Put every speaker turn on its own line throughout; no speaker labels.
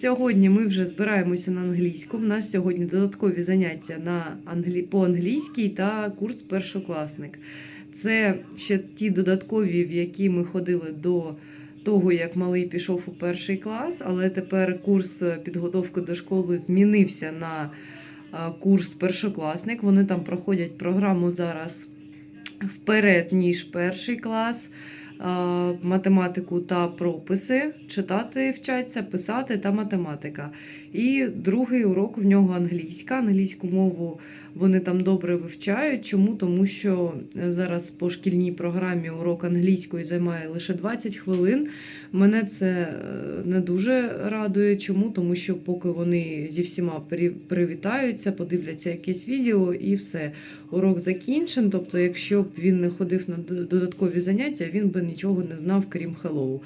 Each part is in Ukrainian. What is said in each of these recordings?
сьогодні ми вже збираємося на англійську. У нас сьогодні додаткові заняття на англі... по англійській та курс першокласник. Це ще ті додаткові, в які ми ходили до того, як малий пішов у перший клас, але тепер курс підготовки до школи змінився на курс першокласник. Вони там проходять програму зараз вперед, ніж перший клас. А, Математику та прописи, читати вчаться, писати та математика. І другий урок в нього англійська. Англійську мову вони там добре вивчають. Чому? Тому що зараз по шкільній програмі урок англійської займає лише 20 хвилин. Мене це е, не дуже радує. Чому? Тому що поки вони зі всіма при- привітаються, подивляться якесь відео і все. Урок закінчен. Тобто, якщо б він не ходив на додаткові заняття, він би нічого не знав, крім hello.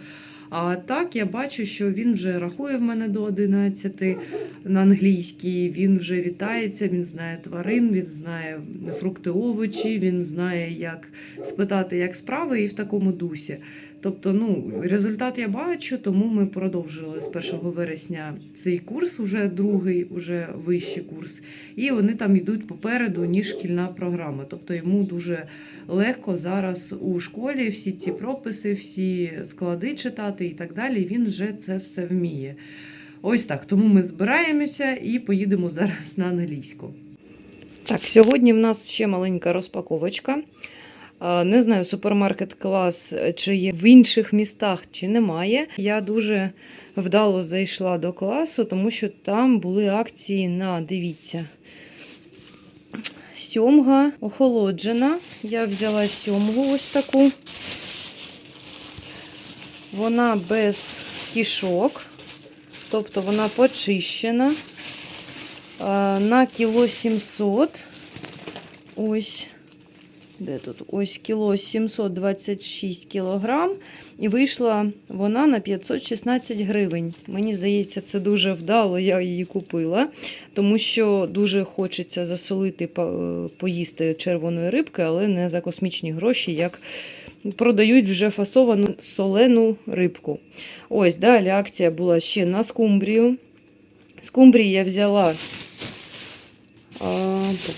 А так я бачу, що він вже рахує в мене до 11 на англійській, він вже вітається, він знає тварин, він знає фрукти, овочі, він знає, як спитати, як справи, і в такому дусі. Тобто, ну, результат я бачу, тому ми продовжили з 1 вересня цей курс, уже другий, уже вищий курс, і вони там йдуть попереду, ніж шкільна програма. Тобто йому дуже легко зараз у школі всі ці прописи, всі склади читати і так далі. Він вже це все вміє. Ось так. Тому ми збираємося і поїдемо зараз на англійську. Так, сьогодні в нас ще маленька розпаковочка. Не знаю, супермаркет клас е, чи є в інших містах, чи немає. Я дуже вдало зайшла до класу, тому що там були акції на, дивіться, сьомга охолоджена. Я взяла сьомгу ось таку. Вона без кішок, тобто вона почищена. На кіло 700. Ось. Де тут? Ось кіло 726 кілограм. І вийшла вона на 516 гривень. Мені здається, це дуже вдало, я її купила, тому що дуже хочеться засолити, поїсти червоної рибки, але не за космічні гроші, як продають вже фасовану солену рибку. Ось далі акція була ще на скумбрію. Скумбрії я взяла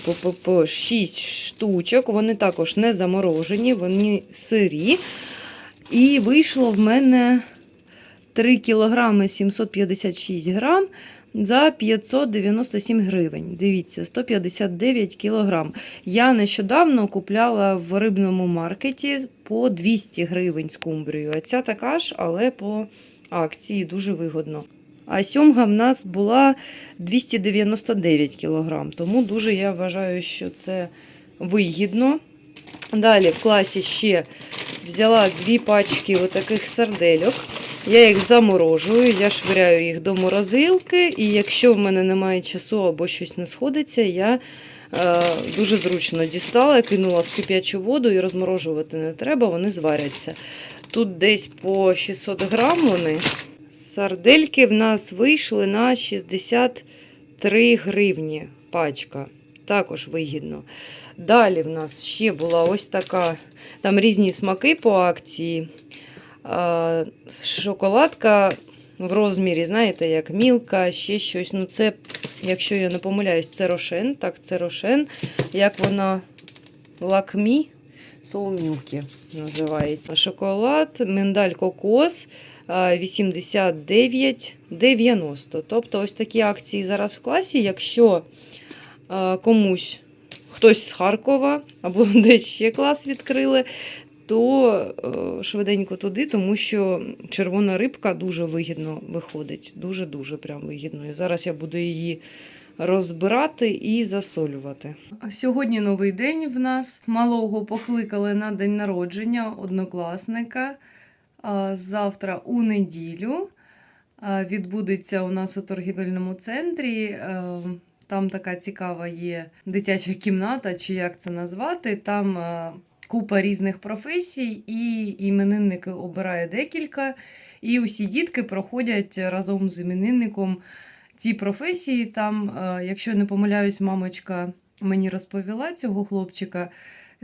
а, по 6 штучок. Вони також не заморожені, вони сирі. І вийшло в мене 3 кілограми 756 грам за 597 гривень. Дивіться, 159 кілограм. Я нещодавно купляла в рибному маркеті по 200 гривень скумбрію. А ця така ж, але по акції дуже вигодно. А сьомга в нас була 299 кг, тому дуже я вважаю, що це вигідно. Далі в класі ще взяла дві пачки отаких сардельок. Я їх заморожую, я швиряю їх до морозилки, і якщо в мене немає часу або щось не сходиться, я е, дуже зручно дістала, кинула в кип'ячу воду і розморожувати не треба, вони зваряться. Тут десь по 600 грам вони. Сардельки в нас вийшли на 63 гривні пачка. Також вигідно. Далі в нас ще була ось така, там різні смаки по акції. Шоколадка в розмірі, знаєте, як мілка, ще щось. Ну, це, якщо я не помиляюсь, це рошен. Так, це рошен. Як вона лакмі, соумілки називається. Шоколад, миндаль кокос. 89,90. Тобто ось такі акції зараз в класі. Якщо е, комусь хтось з Харкова або десь ще клас відкрили, то е, швиденько туди, тому що червона рибка дуже вигідно виходить. Дуже-дуже прям вигідно. І зараз я буду її розбирати і засолювати. Сьогодні новий день в нас. Малого покликали на день народження однокласника. Завтра у неділю відбудеться у нас у торгівельному центрі. е, Там така цікава є дитяча кімната, чи як це назвати. Там е, купа різних професій, і іменинник обирає декілька. І усі дітки проходять разом з іменинником ці професії. Там, е, якщо не помиляюсь, мамочка мені розповіла цього хлопчика.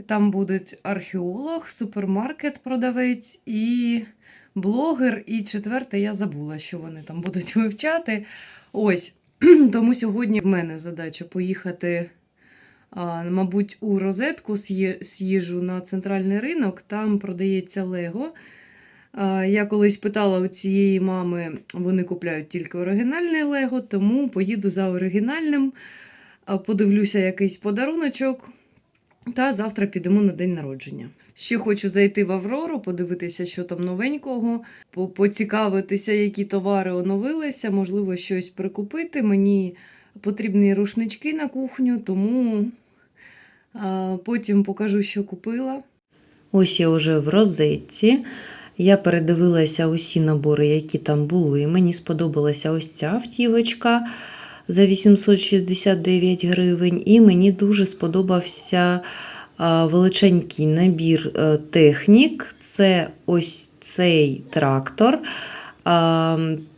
Там будуть археолог, супермаркет-продавець і блогер. І четверте, я забула, що вони там будуть вивчати. Ось. Тому сьогодні в мене задача поїхати, а, мабуть, у розетку з'їжджу на центральний ринок, там продається Лего. Я колись питала у цієї мами, вони купляють тільки оригінальне Лего, тому поїду за оригінальним, подивлюся якийсь подаруночок. Та завтра підемо на день народження. Ще хочу зайти в Аврору, подивитися, що там новенького, поцікавитися, які товари оновилися, можливо, щось прикупити. Мені потрібні рушнички на кухню, тому потім покажу, що купила.
Ось я вже в розетці. Я передивилася усі набори, які там були. Мені сподобалася ось ця автівочка за 869 гривень, і мені дуже сподобався величенький набір е, технік. Це ось цей трактор.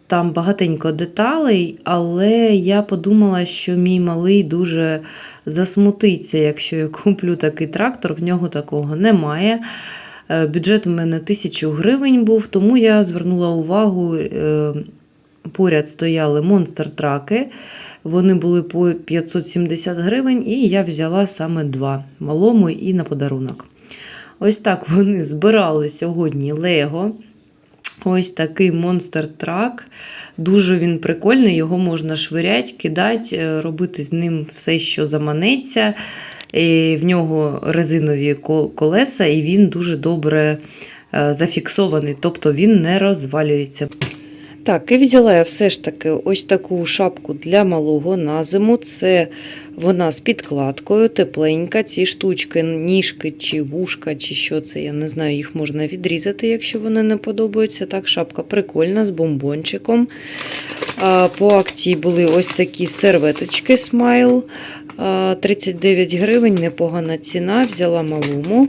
Там багатенько деталей, але я подумала, що мій малий дуже засмутиться, якщо я куплю такий трактор, в нього такого немає. Е, Бюджет у мене 1000 гривень був, тому я звернула увагу, е, поряд стояли монстр-траки. Вони були по 570 гривень, і я взяла саме два малому і на подарунок. Ось так вони збирали сьогодні Лего. Ось такий монстр-трак. Дуже він прикольний, його можна швиряти, кидати, е, робити з ним все, що заманеться. І в нього резинові колеса, і він дуже добре е, зафіксований, тобто він не розвалюється. Так, і взяла я все ж таки ось таку шапку для малого на зиму. Це вона з підкладкою, тепленька. Ці штучки, ніжки чи вушка, чи що це, я не знаю, їх можна відрізати, якщо вони не подобаються. Так, шапка прикольна з бомбончиком. По акції були ось такі серветочки смайл. 39 гривень, непогана ціна. Взяла малому.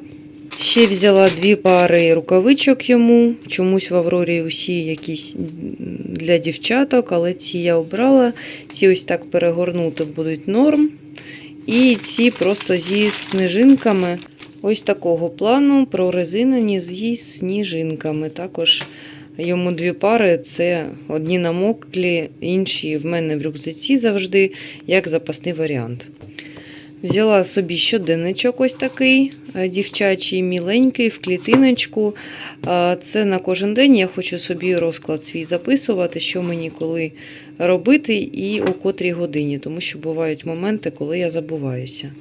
Ще взяла дві пари рукавичок йому. Чомусь в Аврорі усі якісь для дівчаток, але ці я обрала. Ці ось так перегорнути будуть норм. І ці просто зі сніжинками. Ось такого плану прорезинені зі сніжинками. Також йому дві пари це одні намоклі, інші в мене в рюкзаці завжди, як запасний варіант. Взяла собі щоденничок ось такий е, дівчачий, міленький, в клітиночку. Е, Це на кожен день я хочу собі розклад свій записувати, що мені коли робити і о котрій годині, тому що бувають моменти, коли я забуваюся.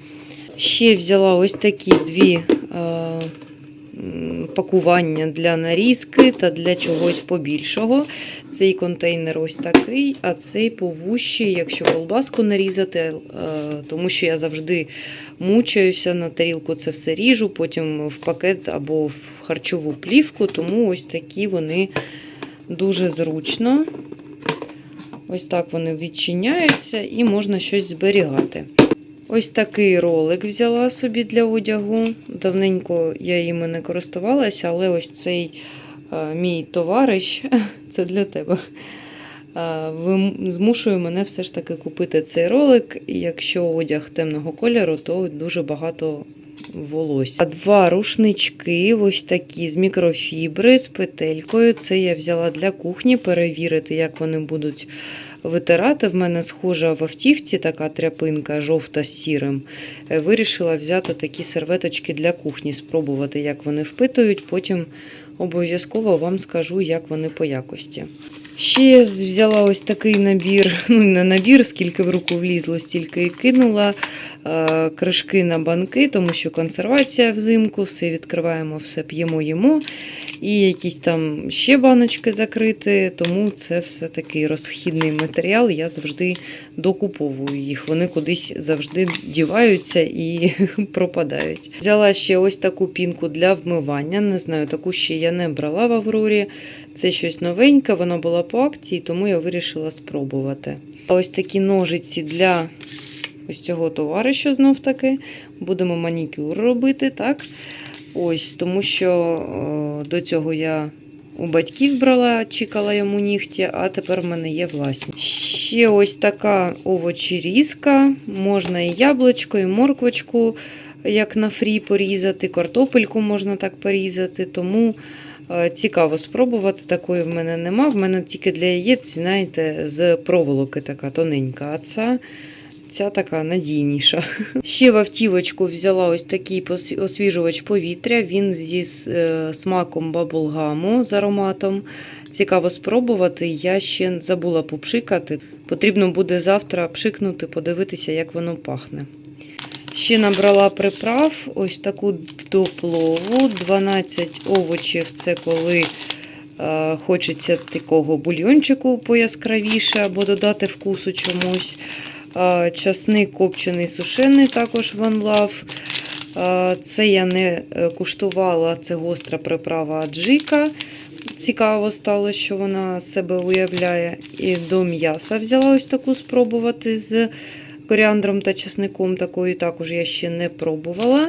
Ще взяла ось такі дві е, пакування для нарізки та для чогось побільшого. Цей контейнер ось такий, а цей повущий, якщо колбаску нарізати, е, тому що я завжди мучаюся на тарілку, це все ріжу, потім в пакет або в харчову плівку, тому ось такі вони дуже зручно. Ось так вони відчиняються і можна щось зберігати. Ось такий ролик взяла собі для одягу. Давненько я їм не користувалася, але ось цей е, мій товариш, це для тебе. е, Змушує мене все ж таки купити цей ролик. Якщо одяг темного кольору, то дуже багато волосся. Два рушнички, ось такі з мікрофібри, з петелькою. Це я взяла для кухні, перевірити, як вони будуть витирати. В мене схожа в автівці така тряпинка жовта з сірим. Е, Вирішила взяти такі серветочки для кухні, спробувати, як вони впитують. Потім обов'язково вам скажу, як вони по якості. Ще взяла ось такий набір, ну не набір, скільки в руку влізло, стільки і кинула. Е, кришки на банки, тому що консервація взимку, все відкриваємо, все п'ємо, їмо. І якісь там ще баночки закрити, тому це все такий розхідний матеріал. Я завжди докуповую їх. Вони кудись завжди діваються і пропадають. Взяла ще ось таку пінку для вмивання. Не знаю, таку ще я не брала в Аврорі. Це щось новеньке, воно було по акції, тому я вирішила спробувати. Ось такі ножиці для ось цього товариша знов таки. Будемо манікюр робити, так? Ось, тому що е, до цього я у батьків брала, чекала йому нігті, а тепер в мене є власні. Ще ось така овочерізка. Можна і яблучко, і морквочку, як на фрі порізати, картопельку можна так порізати. Тому
Е, Цікаво спробувати. Такої в мене нема. В мене тільки для яєць, знаєте, з проволоки така тоненька. А ця, ця така надійніша. Ще в автівочку взяла ось такий освіжувач повітря. Він зі е, смаком баблгаму з ароматом. Цікаво спробувати. Я ще забула попшикати. Потрібно буде завтра пшикнути, подивитися, як воно пахне. Ще набрала приправ, ось таку до плову, 12 овочів. Це коли е, хочеться такого бульйончику пояскравіше або додати вкусу чомусь. Е, часник копчений сушений, також One Love. Е, Це я не е, куштувала, це гостра приправа аджика. Цікаво стало, що вона себе уявляє. І до м'яса взяла ось таку спробувати з коріандром та часником. Такої також я ще не пробувала.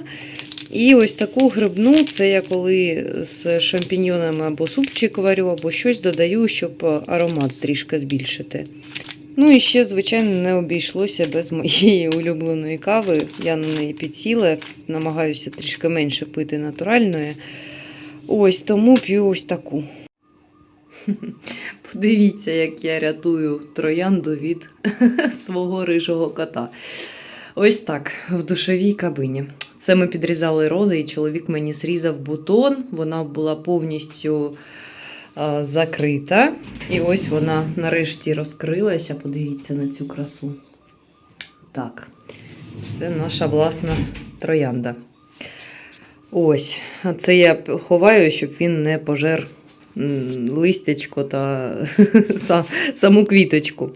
І ось таку грибну, це я коли з шампіньйонами або супчик варю, або щось додаю, щоб аромат трішки збільшити. Ну і ще, звичайно, не обійшлося без моєї улюбленої кави. Я на неї підсіла, намагаюся трішки менше пити натуральної. Ось тому п'ю ось таку.
Подивіться, як я рятую троянду від свого рижого кота. Ось так, в душовій кабині. Це ми підрізали рози, і чоловік мені зрізав бутон. Вона була повністю а, закрита. І ось вона нарешті розкрилася. Подивіться на цю красу. Так, це наша власна троянда. Ось, а це я ховаю, щоб він не пожер листячко та саму квіточку.